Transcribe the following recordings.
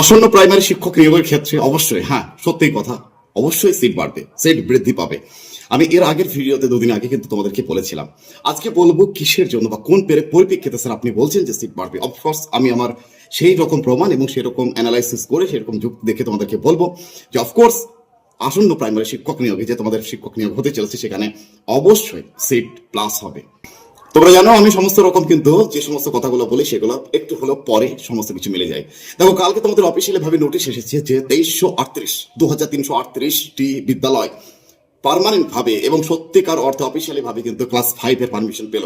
আসন্ন প্রাইমারি শিক্ষক নিয়োগের ক্ষেত্রে অবশ্যই হ্যাঁ সত্যিই কথা, অবশ্যই সিট বাড়বে সিট বৃদ্ধি পাবে। আমি এর আগের ভিডিওতে দুদিন আগে কিন্তু তোমাদেরকে বলেছিলাম, আজকে বলব কিসের জন্য বা কোন পেরে, পরিপ্রেক্ষিতে স্যার আপনি বলছেন যে সিট বাড়বে? অফকোর্স আমি আমার সেই রকম প্রমাণ এবং সেই রকম অ্যানালাইসিস করে সেরকম যুক্তি দেখে তোমাদেরকে বলব যে অফকোর্স আসন্ন প্রাইমারি শিক্ষক নিয়োগে যে তোমাদের শিক্ষক নিয়োগ হতে চলেছে সেখানে অবশ্যই সিট প্লাস হবে। তোমরা জানো, আমি সমস্ত রকম কিন্তু যে সমস্ত কথাগুলো বলি, সেগুলো একটু হলেও পরে সমস্ত কিছু মিলে যায়। দেখো, কালকে তোমাদের অফিসিয়ালি ভাবে নোটিশ এসেছে যে তেইশশো আটত্রিশ দু হাজার তিনশো আটত্রিশটি বিদ্যালয় পার্মানেন্ট ভাবে এবং সত্যিকার অর্থে অফিসিয়ালি ভাবে কিন্তু ক্লাস ফাইভ এর পারমিশন পেল।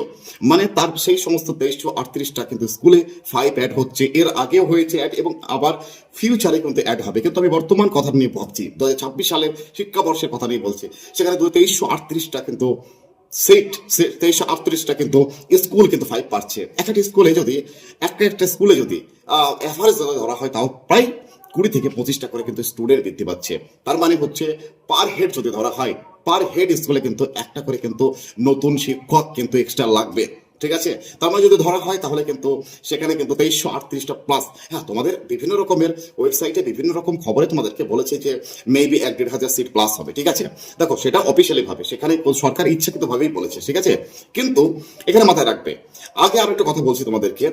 মানে তার সেই সমস্ত তেইশশো আটত্রিশটা কিন্তু স্কুলে ফাইভ অ্যাড হচ্ছে। এর আগেও হয়েছে অ্যাড এবং আবার ফিউচারে কিন্তু অ্যাড হবে। কিন্তু আমি বর্তমান কথা নিয়ে ভাবছি। দু হাজার ছাব্বিশ সালের শিক্ষাবর্ষের কথা নিয়ে বলছি। সেখানে দু তেইশশো আটত্রিশটা কিন্তু সিট তেইশশো আটত্রিশটা কিন্তু স্কুল কিন্তু ফাইভ পাচ্ছে একটা স্কুলে যদি একটা একটা স্কুলে যদি ধরা হয় তাও প্রায় কুড়ি থেকে পঁচিশটা করে কিন্তু স্টুডেন্ট বৃদ্ধি পাচ্ছে। তার মানে হচ্ছে পার হেড যদি ধরা হয় পার হেড স্কুলে কিন্তু একটা করে কিন্তু নতুন শিক্ষক কিন্তু এক্সট্রা লাগবে। ঠিক আছে? তার মানে যদি ধরা হয়, তাহলে কিন্তু সেখানে কিন্তু তেইশশো আটত্রিশটা প্লাস হ্যাঁ তোমাদের বিভিন্ন রকমের ওয়েবসাইটে বিভিন্ন রকম খবরে তোমাদেরকে বলেছে যে মেবি এক দেড় হাজার সিট প্লাস হবে, ঠিক আছে? দেখো, সেটা অফিসিয়ালি ভাবে, সেখানে সরকার ইচ্ছাকৃত ভাবেই বলেছে, ঠিক আছে? কিন্তু এখানে মাথায় রাখবে, আগে আর একটা কথা বলছি তোমাদেরকে,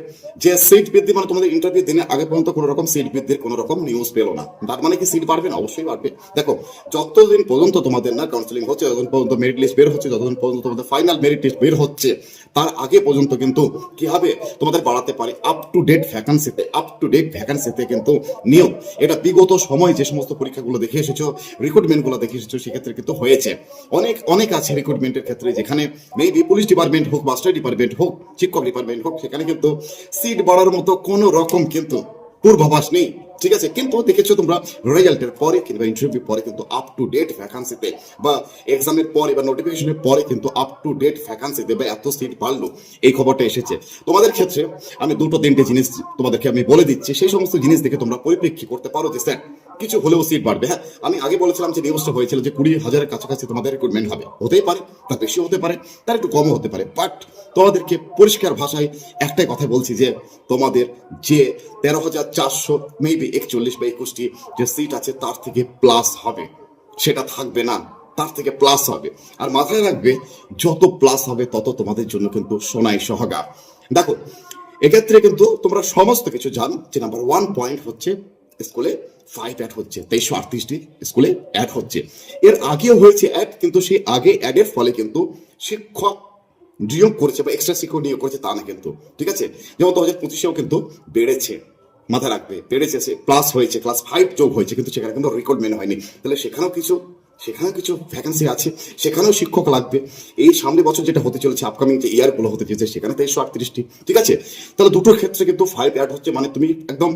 যে সিট বৃদ্ধি মানে তোমাদের ইন্টারভিউ দিনে আগে পর্যন্ত কোনো রকম সিট বৃদ্ধির কোনো রকম নিউজ পেল না। তার মানে কি সিট বাড়বে না? অবশ্যই বাড়বে। দেখো, যতদিন পর্যন্ত তোমাদের না কাউন্সিলিং হচ্ছে, যতদিন পর্যন্ত মেরিট লিস্ট বের হচ্ছে, যতদিন পর্যন্ত তোমাদের ফাইনাল মেরিট লিস্ট বের হচ্ছে, তার আগে পর্যন্ত কিন্তু কি হবে তোমাদের বাড়াতে পারে? আপ টু ডেট ভ্যাকান্সিতে আপ টু ডেট ভ্যাকান্সিতে কিন্তু নিয়োগ। এটা বিগত সময় যে সমস্ত পরীক্ষাগুলো দেখে এসেছ রিক্রুটমেন্টগুলো দেখে এসেছ, সেক্ষেত্রে কিন্তু হয়েছে। অনেক অনেক আছে রিক্রুটমেন্টের ক্ষেত্রে যেখানে মেবি পুলিশ ডিপার্টমেন্ট হোক মাস্টার ডিপার্টমেন্ট হোক, শিক্ষক ডিপার্টমেন্ট হোক, সেখানে কিন্তু সিট বাড়ার মতো কোনো রকম কিন্তু পূর্বাভাস নেই। ঠিক আছে, কিন্তু দেখেছ তোমরা রেজাল্টের পরে কিংবা ইন্টারভিউ পরে কিন্তু আপ টু ডেট ভ্যাকান্সিতে বা এক্সামের পরে বা নোটিফিকেশনের পরে কিন্তু আপ টু ডেট ভ্যাকান্সিতে বা এত সিট বাড়লো, এই খবরটা এসেছে। তোমাদের ক্ষেত্রে আমি দুটো তিনটে জিনিস তোমাদেরকে আমি বলে দিচ্ছি, সেই সমস্ত জিনিস দেখে তোমরা পরিপ্রেক্ষী করতে পারো যে স্যার, কিছু হলেও সিট বাড়বে হ্যাঁ? আমি আগে বলেছিলাম যে নিউজটা হয়েছিল যে কুড়ি হাজারের কাছাকাছি তোমাদের রিক্রুটমেন্ট হবে। হতেই পারে তার বেশি হতে পারে, তার একটু কমও হতে পারে বাট তোমাদেরকে পরিষ্কার ভাষায় একটাই কথা বলছি যে তোমাদের যে তেরো হাজার চারশো মেবি একচল্লিশ বা একুশটি যে সিট আছে তার থেকে প্লাস হবে। সেটা থাকবে না, তার থেকে প্লাস হবে। আর মাথায় রাখবে, যত প্লাস হবে তত তোমাদের জন্য কিন্তু সোনাই সহাগা। দেখো, এক্ষেত্রে কিন্তু তোমরা সমস্ত কিছু যে নাম্বার ওয়ান পয়েন্ট হচ্ছে স্কুলে ফাইভ অ্যাড হচ্ছে, তেইশশো আটত্রিশটি স্কুলে অ্যাড হচ্ছে। এর আগেও হয়েছে অ্যাড কিন্তু সেই আগে অ্যাডের ফলে কিন্তু শিক্ষক নিয়োগ করেছে বা এক্সট্রা শিক্ষক নিয়োগ করেছে তা না কিন্তু, ঠিক আছে? যেমন দু হাজার পঁচিশেও কিন্তু বেড়েছে। মাথা রাখবে। বেড়েছে সে প্লাস হয়েছে ক্লাস ফাইভ যোগ হয়েছে, কিন্তু সেখানে কিন্তু রেকর্ড মেনে হয়নি। তাহলে সেখানেও কিছু সেখানেও কিছু ভ্যাকান্সি আছে, সেখানেও শিক্ষক লাগবে। এই সামনে বছর যেটা হতে চলেছে আপকামিং যে ইয়ারগুলো হতে চলেছে, সেখানে তো তেইশশো আটত্রিশটি। ঠিক আছে? তাহলে দুটোর ক্ষেত্রে কিন্তু ফাইভ অ্যাড হচ্ছে মানে তুমি একদম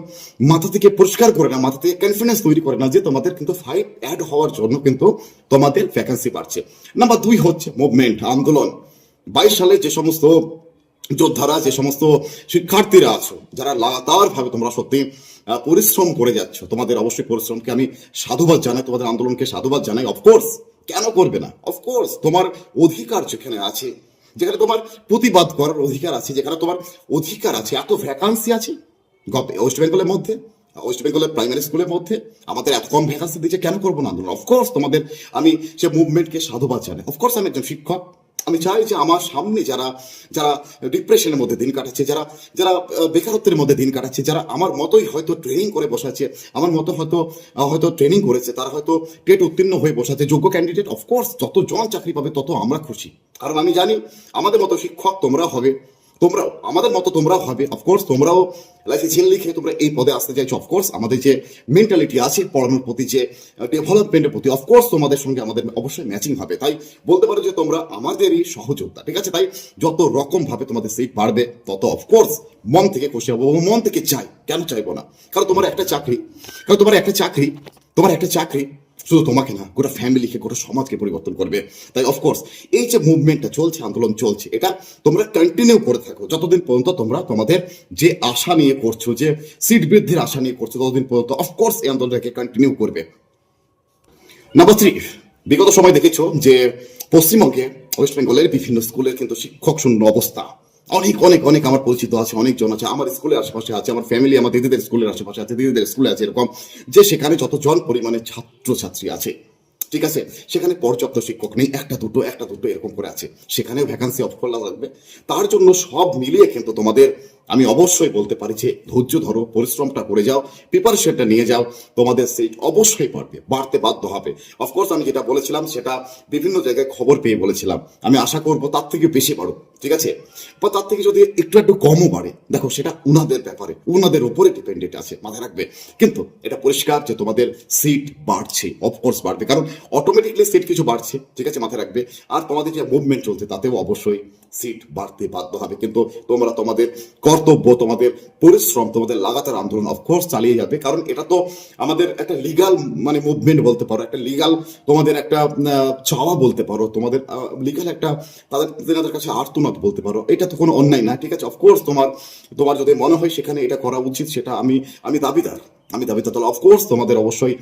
মাথা থেকে পরিষ্কার করে না মাথা থেকে কনফিডেন্স তৈরি করে না যে তোমাদের কিন্তু ফাইভ অ্যাড হওয়ার জন্য কিন্তু তোমাদের ভ্যাকান্সি বাড়ছে। নাম্বার দুই হচ্ছে মুভমেন্ট আন্দোলন। বাইশ সালে যে সমস্ত যোদ্ধারা, যে সমস্ত শিক্ষার্থীরা আছো, যারা লাগাতার ভাবে তোমরা সত্যি পরিশ্রম করে যাচ্ছ, তোমাদের অবশ্যই পরিশ্রমকে আমি সাধুবাদ জানাই, তোমাদের আন্দোলনকে সাধুবাদ জানাই। অফকোর্স কেন করবে না? অফকোর্স তোমার অধিকার যেখানে আছে, যেখানে তোমার প্রতিবাদ করার অধিকার আছে, যেখানে তোমার অধিকার আছে, এত ভ্যাকান্সি আছে, গপ- ওয়েস্ট বেঙ্গলের মধ্যে ওয়েস্ট বেঙ্গলের প্রাইমারি স্কুলের মধ্যে, আমাদের এত কম ভ্যাকান্সি দিচ্ছে, কেন করব না আন্দোলন? অফকোর্স তোমাদের আমি সে মুভমেন্টকে সাধুবাদ জানাই। অফকোর্স আমি একজন শিক্ষক আমি চাই যে আমার সামনে যারা যারা ডিপ্রেশনের মধ্যে দিন কাটাচ্ছে, যারা যারা বেকারত্বের মধ্যে দিন কাটাচ্ছে, যারা আমার মতোই হয়তো ট্রেনিং করে বসাচ্ছে, আমার মতো হয়তো হয়তো ট্রেনিং করেছে, তারা হয়তো টেট উত্তীর্ণ হয়ে বসাচ্ছে, যোগ্য ক্যান্ডিডেট অফকোর্স যত জন চাকরি পাবে, তত আমরা খুশি। কারণ আমি জানি, আমাদের মতো শিক্ষক তোমরা হবে। তোমরাও, আমাদের মতো তোমরাও হবে। অফকোর্স তোমরাও লাইফে ঝিল লিখে তোমরা এই পদে আসতে চাইছো। অফকোর্স আমাদের যে মেন্টালিটি আছে, পড়ানোর প্রতি যে ডেভেলপমেন্টের প্রতি অফকোর্স তোমাদের সঙ্গে আমাদের অবশ্যই ম্যাচিং হবে। তাই বলতে পারো যে, তোমরা আমাদেরই সহযোদ্ধা, ঠিক আছে? তাই যত রকম ভাবে তোমাদের সিট বাড়বে, তত অফকোর্স মন থেকে খুশি হব মন থেকে চাই। কেন চাইব না? কারণ তোমার একটা চাকরি, কারণ তোমার একটা চাকরি, তোমার একটা চাকরি শুধু তোমাকে না, গোটা ফ্যামিলিকে গোটা সমাজকে পরিবর্তন করবে। তাই অফকোর্স এই যে মুভমেন্টটা চলছে, আন্দোলন চলছে, এটা তোমরা কন্টিনিউ করে থাকো। যতদিন পর্যন্ত তোমরা তোমাদের যে আশা নিয়ে করছ, যে সিট বৃদ্ধির আশা নিয়ে করছ, ততদিন পর্যন্ত অফকোর্স এই আন্দোলনটাকে কন্টিনিউ করবে। নাম্বার থ্রি বিগত সময় দেখেছ যে পশ্চিমবঙ্গে ওয়েস্ট বেঙ্গলের বিভিন্ন স্কুলের কিন্তু শিক্ষক শূন্য অবস্থা। অনেক অনেক অনেক আমার পরিচিত আছে, অনেকজন আছে, আমার স্কুলের আশেপাশে আছে, আমার ফ্যামিলি আমার দিদিদের স্কুলের আশেপাশে আছে, দিদিদের স্কুলে আছে, এরকম, যে সেখানে যতজন পরিমাণে ছাত্রছাত্রী আছে, ঠিক আছে? সেখানে পর্যাপ্ত শিক্ষক নেই, একটা দুটো একটা দুটো এরকম করে আছে, সেখানেও ভ্যাকান্সি অফ করা লাগবে। তার জন্য সব মিলিয়ে কিন্তু তোমাদের আমি অবশ্যই বলতে পারি যে ধৈর্য ধরো, পরিশ্রমটা করে যাও প্রিপারেশনটা নিয়ে যাও, তোমাদের সিট অবশ্যই বাড়বে, বাড়তে বাধ্য হবে। অফকোর্স আমি যেটা বলেছিলাম, সেটা বিভিন্ন জায়গায় খবর পেয়ে বলেছিলাম। আমি আশা করব তার থেকে বেশি বাড়ো ঠিক আছে? বা তার থেকে যদি একটু একটু কমও বাড়ে, দেখো সেটা উনাদের ব্যাপারে, উনাদের উপরে ডিপেন্ডেন্ট আছে, মাথায় রাখবে। কিন্তু এটা পরিষ্কার যে তোমাদের সিট বাড়ছে অফকোর্স বাড়বে, কারণ অটোমেটিকলি সিট কিছু বাড়ছে, ঠিক আছে, মাথায় রাখবে। আর তোমাদের যে মুভমেন্ট চলছে, তাতেও অবশ্যই সিট বাড়তে বাধ্য হবে। কিন্তু তোমরা তোমাদের কর্তব্য, তোমাদের পরিশ্রম, তোমাদের লাগাতার আন্দোলন অফকোর্স চালিয়ে যাবে। কারণ এটা তো আমাদের একটা লিগাল মানে মুভমেন্ট বলতে পারো, একটা লিগাল তোমাদের একটা চাওয়া বলতে পারো, তোমাদের লিগাল একটা তাদের তেনাদের কাছে আর্তনাদ বলতে পারো। এটা তো কোনো অন্যায় না, ঠিক আছে? অফকোর্স তোমার তোমার যদি মনে হয় সেখানে এটা করা উচিত, সেটা আমি আমি দাবিদার। আমি দাবি তাহলে অফকোর্স তোমাদের অবশ্যই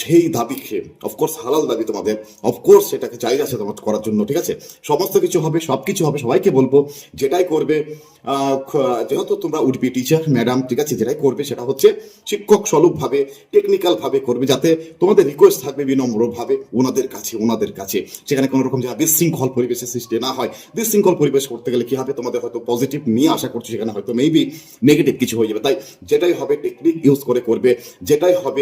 সেই দাবিকে অফকোর্স হালাল দাবি তোমাদের অফকোর্স সেটাকে চাই আছে তোমার করার জন্য, ঠিক আছে? সমস্ত কিছু হবে সব কিছু হবে, সবাইকে বলব, যেটাই করবে যেহেতু তোমরা উঠবি টিচার ম্যাডাম ঠিক আছে? যেটাই করবে সেটা হচ্ছে শিক্ষক স্বরূপভাবে টেকনিক্যালভাবে করবে, যাতে তোমাদের রিকোয়েস্ট থাকবে বিনম্রভাবে, ওনাদের কাছে ওনাদের কাছে। সেখানে কোনো রকম যেন বিশৃঙ্খল পরিবেশের সৃষ্টি না হয়। বিশৃঙ্খল পরিবেশ করতে গেলে কী হবে? তোমাদের হয়তো পজিটিভ নিয়ে আশা করছি, সেখানে হয়তো মেবি নেগেটিভ কিছু হয়ে যাবে। তাই যেটাই হবে টেকনিক ইউজ করে করবে, যেটাই হবে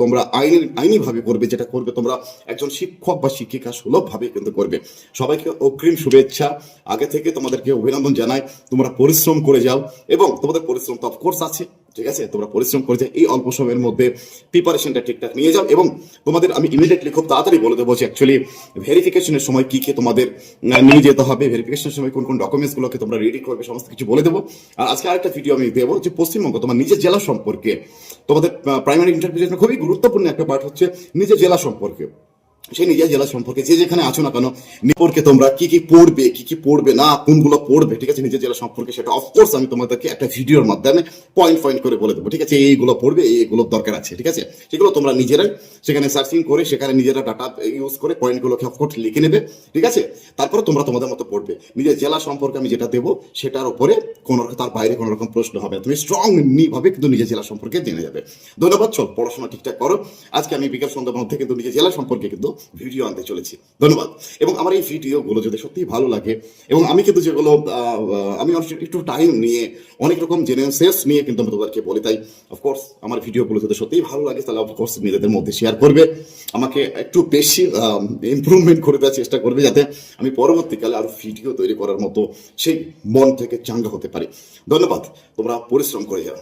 তোমরা আইনি, আইনিভাবে করবে, যেটা করবে তোমরা একজন শিক্ষক বা শিক্ষিকা সুলভভাবে কিন্তু করবে। সবাইকে অগ্রিম শুভেচ্ছা। আগে থেকে তোমাদেরকে অভিনন্দন জানাই। তোমরা পরিশ্রম করে যাও এবং তোমাদের পরিশ্রম তো অফকোর্স আছে। ঠিক আছে? তোমরা পরিশ্রম করে যে এই অল্প সময়ের মধ্যে প্রিপারেশনটা ঠিকঠাক নিয়ে যাও এবং তোমাদের আমি ইমিডিয়েটলি খুব তাড়াতাড়ি বলে দেবো যে অ্যাকচুয়ালি ভেরিফিকেশনের সময় কি কি তোমাদের নিয়ে যেতে হবে। ভেরিফিকেশনের সময় কোন কোন ডকুমেন্টসগুলোকে তোমরা রেডি করবে, সমস্ত কিছু বলে দেবো। আর আজকে আরেকটা ভিডিও আমি দেবো যে পশ্চিমবঙ্গ, তোমার নিজের জেলা সম্পর্কে। তোমাদের প্রাইমারি ইন্টারভিউশন খুবই গুরুত্বপূর্ণ একটা পার্ট হচ্ছে নিজের জেলা সম্পর্কে। সেই নিজের জেলা সম্পর্কে, যে যেখানে আছো না কেন, সম্পর্কে তোমরা কি কি পড়বে, কি কি পড়বে না, কোনগুলো পড়বে, ঠিক আছে? নিজের জেলা সম্পর্কে সেটা অফকোর্স আমি তোমাদেরকে একটা ভিডিওর মাধ্যমে পয়েন্ট পয়েন্ট করে বলে দেবো, ঠিক আছে? এইগুলো পড়বে এইগুলো দরকার আছে, ঠিক আছে? সেগুলো তোমরা নিজেরাই সেখানে সার্চিং করে, সেখানে নিজেরা ডাটা ইউজ করে পয়েন্টগুলোকে অফকোর্স লিখে নেবে, ঠিক আছে? তারপরে তোমরা তোমাদের মতো পড়বে। নিজের জেলা সম্পর্কে আমি যেটা দেবো, সেটার উপরে কোনো তার বাইরে কোনো রকম প্রশ্ন হবে তুমি স্ট্রং ভাবে কিন্তু নিজের জেলা সম্পর্কে জেনে যাবে। ধন্যবাদ, চল, পড়াশোনা ঠিকঠাক করো। আজকে আমি বিকাল সন্ধ্যার মধ্যে কিন্তু নিজের জেলা সম্পর্কে কিন্তু ভিডিও আনতে চলেছি। ধন্যবাদ। এবং আমার এই ভিডিওগুলো যদি সত্যি ভালো লাগে, এবং আমি কিন্তু যেগুলো আমি একটু টাইম নিয়ে, অনেক রকম জেনে সেন্স নিয়ে কিন্তু আমি তোমাদেরকে বলি, তাই অফকোর্স আমার ভিডিওগুলো যদি সত্যিই ভালো লাগে, তাহলে অফকোর্স নিজেদের মধ্যে শেয়ার করবে, আমাকে একটু বেশি ইমপ্রুভমেন্ট করে দেওয়ার চেষ্টা করবে, যাতে আমি পরবর্তীকালে আরও ভিডিও তৈরি করার মতো সেই মন থেকে চাঙ্গা হতে পারি। ধন্যবাদ। তোমরা পরিশ্রম করে যাও।